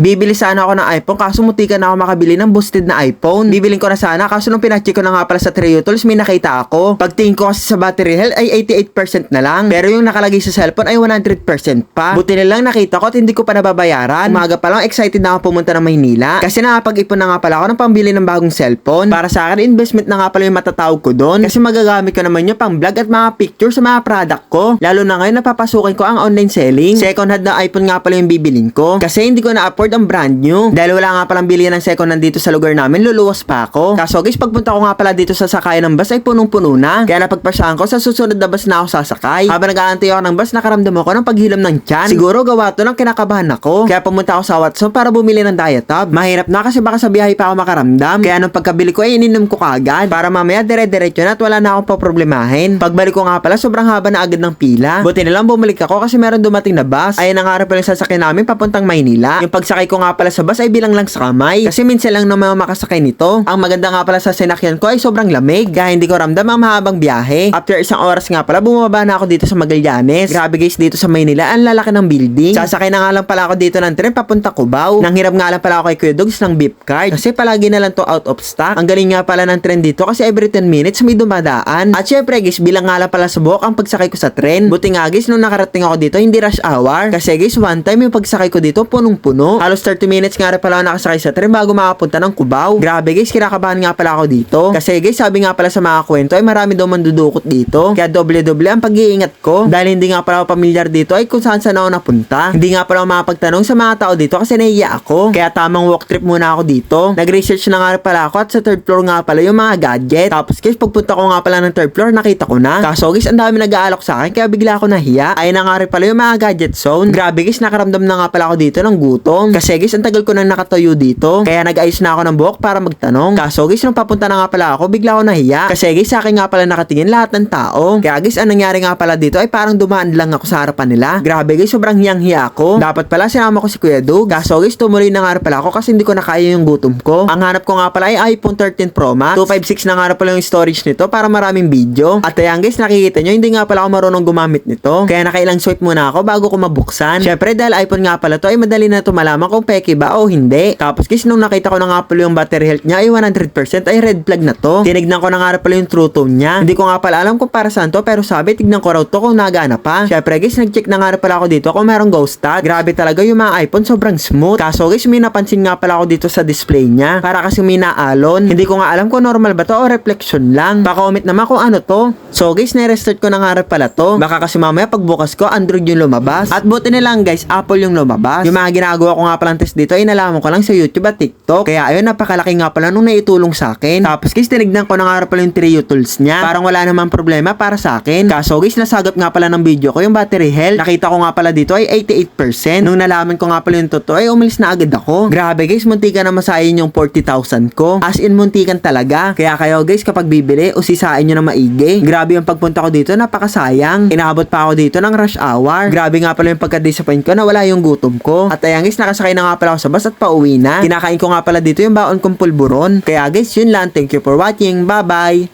Bibili sana ako ng iPhone kaso muntikan na ako makabili ng boosted na iPhone. Bibiling ko na sana kaso nung pinacheck ko na nga pala sa Trio Tools may nakita ako. Pagtingin ko kasi sa battery health ay 88% na lang. Pero yung nakalagay sa cellphone ay 100% pa. Buti na lang nakita ko at hindi ko pa nababayaran. Umaga pa lang excited na ako pumunta ng Maynila. Kasi nakapag-ipon na nga pala ako ng pambili ng bagong cellphone. Para sa akin, investment na nga pala yung matatawag ko doon. Kasi magagamit ko naman yun pang vlog at mga picture sa mga product ko. Lalo na ngayon napapasukin ko ang online selling. Second hand na iPhone nga pala yung bibiling ko. Kasi hindi ko na-afford ang brand new. Dahil wala nga palang bilihan ng second hand dito sa lugar namin, luluwas pa ako. Kaso guys, pagpunta ko nga pala dito sa sakayan ng bus ay punong-puno na. Kaya napagpasyahan ko sa susunod na bus na ako sasakay. Habang nag-aantay ako ng bus, nakaramdam ako ng paghilom ng tiyan. Siguro gawa to ng kinakabahan ako. Kaya pumunta ako sa Watson para bumili ng diet tub. Mahirap na kasi baka sa biyahe pa ako makaramdam. Kaya nung pagkabili ko ay ininom ko kagad. Para mamaya dire-diretso na at wala na akong paproblemahin. Pagbalik ko nga pala, sobrang haba na agad ng pila. Buti na lang bumalik ako kasi meron dumating na bus. Ayun ang harap pala yung sasakyan namin papuntang Maynila. Yung pagsakay ko nga pala sa bus ay bilang lang sa kamay. Kasi minsan lang naman makasakay nito. Ang maganda nga pala sa sinakyan ko ay sobrang lamig. Kaya hindi ko ramdam ang mahabang biyahe. After isang oras nga pala, bumaba na ako dito sa Magallanes. Grabe guys, dito sa Maynila, ang lalaki ng building. Sasakay na nga lang pala ako dito ng tren papunta Cubao. Nang hirap nga lang pala ako kay Kuya Dogs ng beep card. Kasi palagi na lang to out of stock. Ang galing nga pala ng tren dito kasi every 10 minutes may dumadaan. At syempre guys, bilang nga lang pala sa buhok ang pagsakay ko sa tren. Buti nga guys, nung nakarating ako dito, hindi rush hour. Kasi guys, one time yung pagsakay ko dito, punong-puno. Halos 30 minutes nga rin pala nakasakay sa tren bago makapunta ng Cubao. Grabe guys, kinakabahan nga pala ako dito. Kasi guys, sabi nga pala sa mga kwento ay marami daw mandudukot dito. Kaya doble-doble ang pag-iingat ko. Dahil hindi nga pala ako pamilyar dito ay kung saan saan ako napunta. Hindi nga pala ako makapagtanong sa mga tao dito kasi nahiya ako. Kaya tamang walk trip muna ako dito. Nag-research na nga pala ako at sa third floor nga pala yung mga gadget. Tapos guys, pagpunta ko nga pala ng third floor, nakita ko na. Kaso guys, ang dami nag-aalok sa akin kaya bigla ako nahiya. Ayun na nga rin pala yung mga gadget zone. Grabe guys, nakaramdam na nga pala ako dito ng gutom. Kasi guys, ang tagal ko nang nakatayo dito. Kaya nag-ayos na ako ng buhok para magtanong. Kaso guys, nung papunta na nga pala ako, bigla ako nahiya. Kasi guys, sa akin nga pala nakatingin lahat ng tao. Kaya guys, ang nangyari nga pala dito ay parang dumaan lang ako sa harapan nila. Grabe guys, sobrang hiyang-hiya ako. Dapat pala sinama ko si Kuya Dug. Kaso guys, tumuloy na nga pala ako kasi hindi ko na kaya yung gutom ko. Ang hanap ko nga pala ay iPhone 13 Pro Max. 256 na nga pala yung storage nito para maraming video. At ayan guys, nakikita nyo, hindi nga pala ako marunong gumamit nito. Kaya nakailang swipe muna ako bago ko mabuksan. Syempre dahil iPhone nga pala to ay madali na to malaman kung peke ba o hindi. Tapos guys, nung nakita ko na nga pala yung battery health niya ay 100% ay red flag na to. Tinignan ko na nga pala yung true tone niya. Hindi ko nga pala alam kung para saan to pero sabi tignan ko raw to kung nagana pa. Syempre guys, nag-check na nga pala ako dito kung merong ghost tag. Grabe talaga yung mga iPhone sobrang smooth. Kaso guys, may napansin nga pala ako dito sa display niya. Para kasi may naalon. Hindi ko nga alam kung normal ba to o reflection lang. Pa-comment naman kung ano to. So guys, na-restart ko na nga pala to. Baka kasi mamaya pagbukas ko, Android yung lumabas. At buti na lang guys, Apple yung lumabas. Yung mga ginagawa ko nga palang test dito ay nalaman ko lang sa YouTube at TikTok. Kaya ayun, napakalaki nga pala nung naitulong sa akin. Tapos guys, tinignan ko na nga pala yung Trio tools niya. Parang wala namang problema para sa akin. Kaso guys, nasagap nga pala ng video ko yung battery health. Nakita ko nga pala dito ay 88%. Nung nalaman ko nga pala yung totoo ay umalis na agad ako. Grabe guys, muntikan na masayin yung 40,000 ko. As in, muntikan talaga. Kaya kayo guys, kapag bibili, usisain nyo na maigi. Grabe yung pagpunta ko dito, napakasayang. Inaabot pa ako dito ng rush hour. Grabe nga pala yung pagka-disappoint ko na wala yung gutom ko. At ayan guys, nakasakay na nga pala ako sa bus at pauwi na. Kinakain ko nga pala dito yung baon kong pulburon. Kaya guys, yun lang. Thank you for watching. Bye-bye!